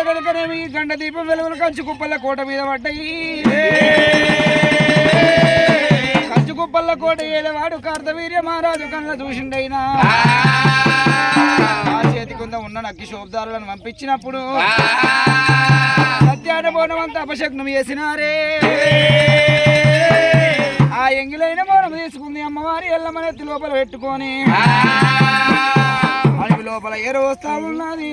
వేళ కనుకనేమి గండ దీపం వెలుగులు కంచు కుప్పల కోట మీద పడ్డాయి. కంచు కుప్పల కోట ఏలవాడు కార్తవీర్య మహారాజు కళ్ళ చూసిండైనా. చేతి కింద ఉన్న నక్కి శోభదారులను పంపించినప్పుడు సత్యాన బోనం అంతా అపశగ్నం చేసినారే. ఆ ఎంగిలైన బోనం తీసుకుంది అమ్మవారి ఎల్లమనెత్తి లోపల పెట్టుకొని. అడవి లోపల ఏరో వస్తా ఉన్నది.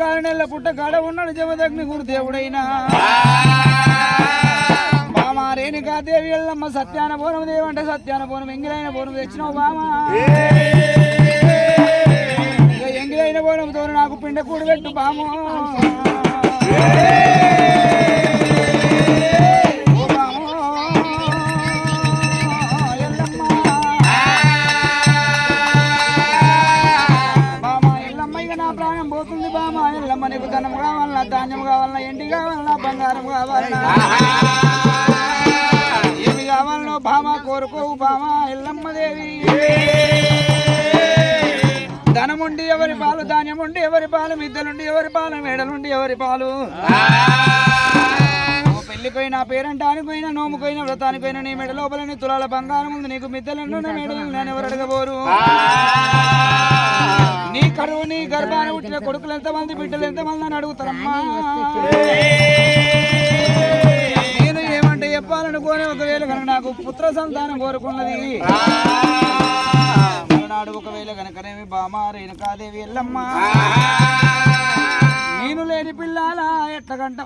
కారణంలో పుట్ట కాడ ఉన్నాడు జమదగ్ని గురు దేవుడైనా. బామా రేణుకా దేవి ఎల్లమ్మ సత్యాన బోనం దేవి అంటే సత్యాన బోనం ఎంగిలైన బోనం తెచ్చినావు బామా. ఎంగిలైన బోనంతో నాకు పిండ కూడబెట్టు బామో. బామా ఎల్లమ్మ నీకు ధనం కావాలన్నా ధాన్యం కావాలన్నా ఎండి కావాలన్నా బంగారం కావాలన్నా ఏమి కావాలనో బామ కోరుకోవు బామా దేవి ధనముండి ఎవరి పాలు ధాన్యముండి ఎవరి పాలు మిద్దలుండి ఎవరి పాలు మేడలుండి ఎవరి పాలు పెళ్ళిపోయిన పేరంటానికి పోయిన నోముకోయిన నీ మెడ లోపల నీ తులాల బంగారం ఉంది నీకు మిద్దలను మెడలు నేను ఎవరు అడగబోరు నీ కరువు నీ గర్భాన కొడుకులు ఎంతమంది బిడ్డలు ఎంతమంది అని అడుగుతారమ్మా. నేను ఏమంటే చెప్పాలనుకోని ఒకవేళ కనుక నాకు పుత్ర సంతానం కోరుకున్నది. నాడు ఒకవేళ కనుకనేమి బామా రేణుకాదేవి ఎల్లమ్మ. నేను లేని పిల్లాల ఎట్లగంట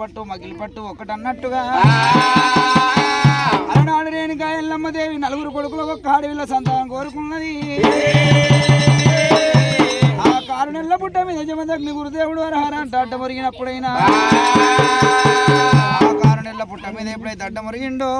పట్టు మగిలి పట్టు ఒకటి అన్నట్టుగా అలనాడు రేణుగా ఎల్లమ్మ దేవి నలుగురు కొడుకులు ఒక్క ఆడవిల్ల సంతానం కోరుకున్నది. ఆ కారు నెలల పుట్ట మీద జమదగ్ని గురుదేవుడు అర్హర అంటే అడ్డ మురిగినప్పుడైనా. ఆ! కారు నెలల పుట్ట మీద ఎప్పుడైతే అడ్డ మురిగిండో